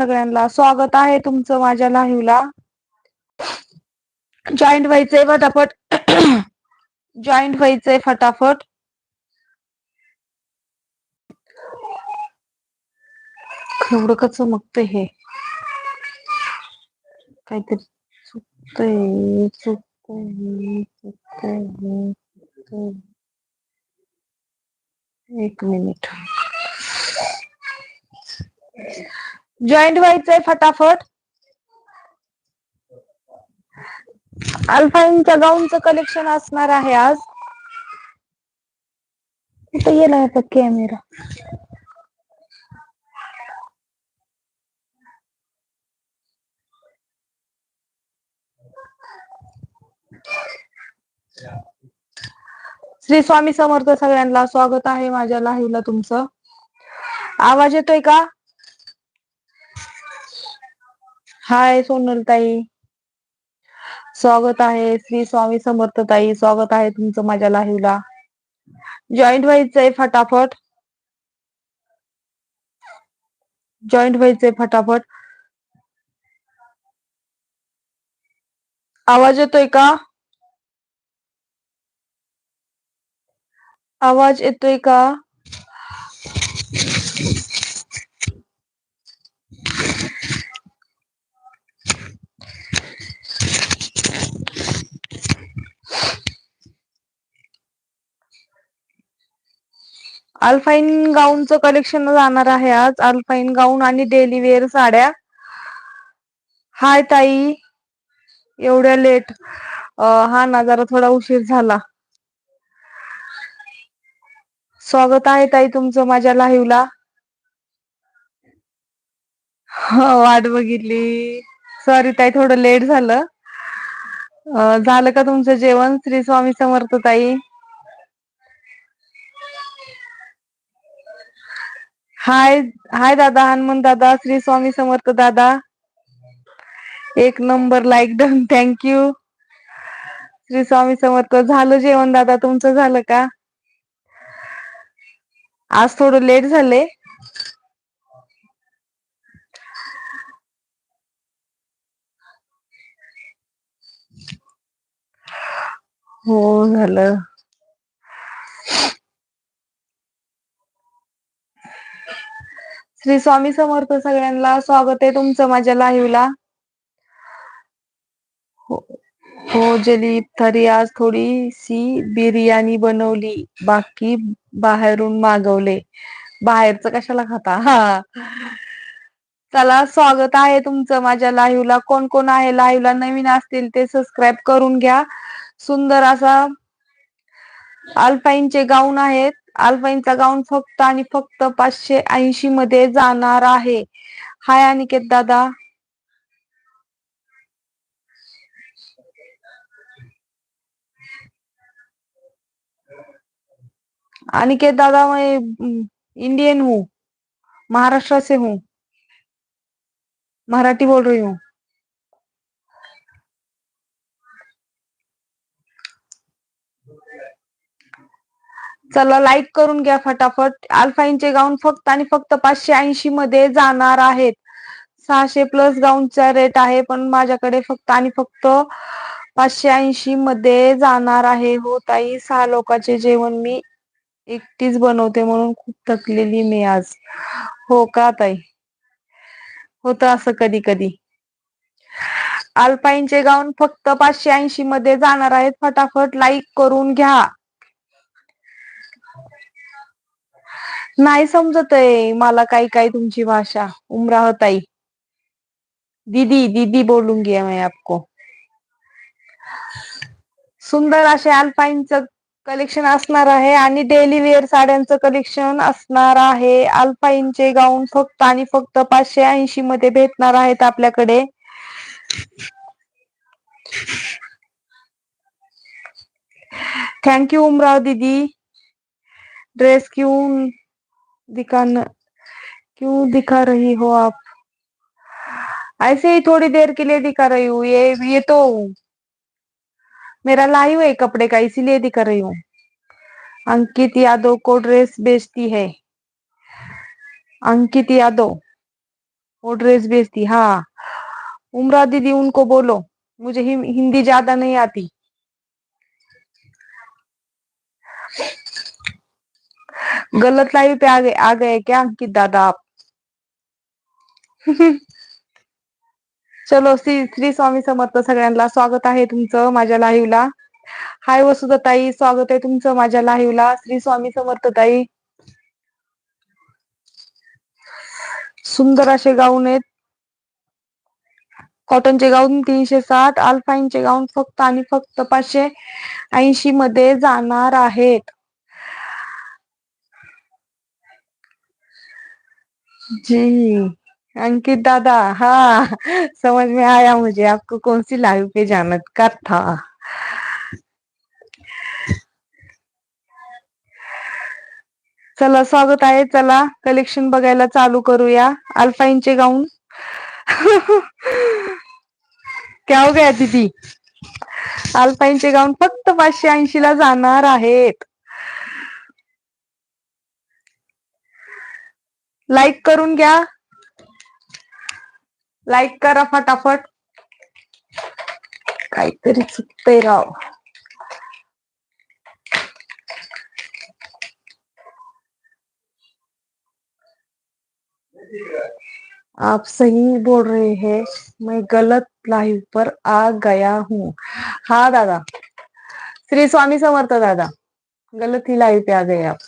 सगळ्यांना स्वागत आहे तुमचं माझ्या लाईव्हला जॉईंट व्हायचंय फटाफट जॉईंट व्हायचंय फटाफट. एवढं मग ते हे? काहीतरी चुकतंय चुकतंय चुकतंय चुकतंय. एक मिनिट जॉईंट व्हायचंय फटाफट. अल्फाईनच्या गाऊनचं कलेक्शन असणार आहे आज. कुठे गेला आता कॅमेरा श्री स्वामी समर्थ सगळ्यांना स्वागत आहे माझ्या लाईव्हला तुमचं. आवाज येतोय का? हाय सोनल ताई स्वागत आहे श्री स्वामी समर्थ ताई स्वागत आहे तुमचं माझ्या लाईव्हला जॉईंट व्हायचंय फटाफट. जॉईंट व्हायचंय फटाफट. आवाज येतोय का? आवाज येतोय का? अल्फाईन गाऊनचं कलेक्शन जाणार आहे आज. अल्फाईन गाऊन आणि डेली वेअर साड्या. हाय ताई. एवढ्या लेट हा ना जरा थोडा उशीर झाला. स्वागत आहे ताई तुमचं माझ्या लाईव्हला हो, वाट बघितली. सॉरी ताई थोडं लेट झालं. झालं का तुमचं जेवण? श्री स्वामी समर्थ ताई. हाय हाय दादा हनुमान दादा श्री स्वामी समर्थ दादा. एक number like done thank you Shri Swami Samarth झालं जेवण दादा तुमचं झालं का? आज थोडं लेट झाले. हो झालं. श्री स्वामी समर्थ सगळ्यांना स्वागत आहे तुमचं माझ्या लाईव्हला हो हो जली तरी आज थोडीशी बिर्याणी बनवली बाकी बाहेरून मागवले. बाहेरचं कशाला खाता? हा. चला स्वागत आहे तुमचं माझ्या लाईव्हला कोण कोण आहे लाईव्हला नवीन असतील ते सबस्क्राईब करून घ्या. सुंदर असा अल्पाईनचे गाऊन आहेत. अल्पाईनचा गाऊन फक्त आणि फक्त पाचशे ऐंशी मध्ये जाणार आहे. हाय अनिकेत दादा. अनिकेत दादा मैं इंडियन हूँ महाराष्ट्र से हूँ. मराठी बोल रही हूँ. चला लाईक करून घ्या फटाफट. अल्फाईनचे गाऊन फक्त आणि फक्त पाचशे ऐंशी मध्ये जाणार आहेत. सहाशे प्लस गाऊनचा रेट आहे पण माझ्याकडे फक्त आणि फक्त पाचशे ऐंशी मध्ये जाणार आहे. हो ताई सहा लोकांचे जेवण मी एकटीच बनवते म्हणून खूप थकलेली मी आज. हो का ताई? होत असं कधी कधी अल्पाईनचे गाऊन फक्त पाचशे ऐंशी मध्ये जाणार आहेत. फटाफट लाईक करून घ्या. नाही समजत आहे. मला काही काही तुमची भाषा. उमराह हो ताई. दीदी दीदी बोलूंगी मैं आपको. सुंदर असे अल्पाईनचं कलेक्शन असणार आहे आणि डेली वेअर साड्यांचं कलेक्शन असणार आहे. अल्पाईनचे गाऊन फक्त आणि फक्त पाचशे ऐंशी मध्ये भेटणार आहेत आपल्याकडे. थँक यू उमराव दीदी. ड्रेस घेऊन दिखा न, क्यों दिखा रही हो आप? ऐसे ही थोड़ी देर के लिए दिखा रही हूँ ये ये तो मेरा लाइव है कपड़े का इसीलिए दिखा रही हूँ। अंकित यादव को ड्रेस बेचती है। अंकित यादव वो ड्रेस बेचती हाँ। उमरा दीदी उनको बोलो मुझे हिंदी ज़्यादा नहीं आती। गलत लाइव पे आ गए आ गए क्या? अंकित दादा आप. चलो श्री श्री स्वामी समर्थ सगळ्यांना स्वागत आहे तुमचं माझ्या लाईव्हला हाय वसुधाताई स्वागत आहे तुमचं माझ्या लाईव्हला श्री स्वामी समर्थ ताई. सुंदर असे गाऊन आहेत. कॉटनचे गाऊन तीनशे साठ अल्फाईनचे गाऊन फक्त आणि फक्त पाचशे ऐंशी मध्ये जाणार आहेत. जी अंकित दादा हाँ समझ में आया मुझे म्हणजे आपको कौन सी लाइव पे जाना का था? चला स्वागत आहे. चला कलेक्शन बघायला चालू करूया. अल्फाईनचे गाऊन. क्या हो गया दीदी? अल्पाईनचे गाऊन फक्त पाचशे ऐंशी ला जाणार आहेत. लाईक करून घ्या. लाईक करा फटाफट. काहीतरी चुकते राव. आप सही बोल रहे हैं. मैं गलत लाइव पर आ गया हूँ. हाँ दादा. श्री स्वामी समर्थ दादा. गलत ही लाइव पे आ गए आप.